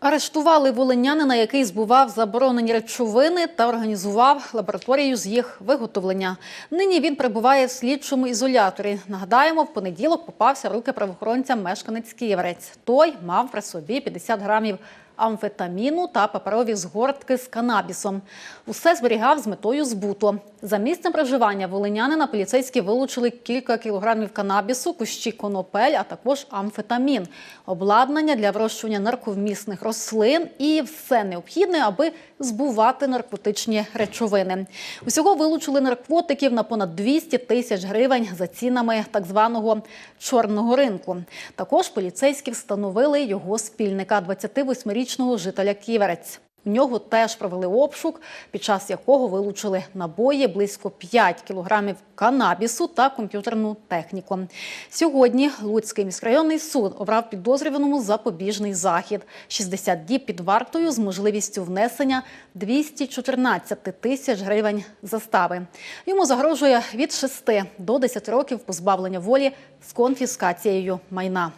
Арештували волинянина, який збував заборонені речовини та організував лабораторію з їх виготовлення. Нині він перебуває в слідчому ізоляторі. Нагадаємо, в понеділок попався руки правоохоронця мешканець Ківерець. Той мав при собі 50 грамів амфетаміну та паперові згортки з канабісом. Усе зберігав з метою збуту. За місцем проживання волинянина поліцейські вилучили кілька кілограмів канабісу, кущі конопель, а також амфетамін, обладнання для вирощування нарковмісних рослин і все необхідне, аби збувати наркотичні речовини. Усього вилучили наркотиків на понад 200 тисяч гривень за цінами так званого чорного ринку. Також поліцейські встановили його спільника 28-річного жителя Ківерець. У нього теж провели обшук, під час якого вилучили набої близько 5 кілограмів канабісу та комп'ютерну техніку. Сьогодні Луцький міськрайонний суд обрав підозрюваному запобіжний захід 60 діб під вартою з можливістю внесення 214 тисяч гривень застави. Йому загрожує від 6 до 10 років позбавлення волі з конфіскацією майна.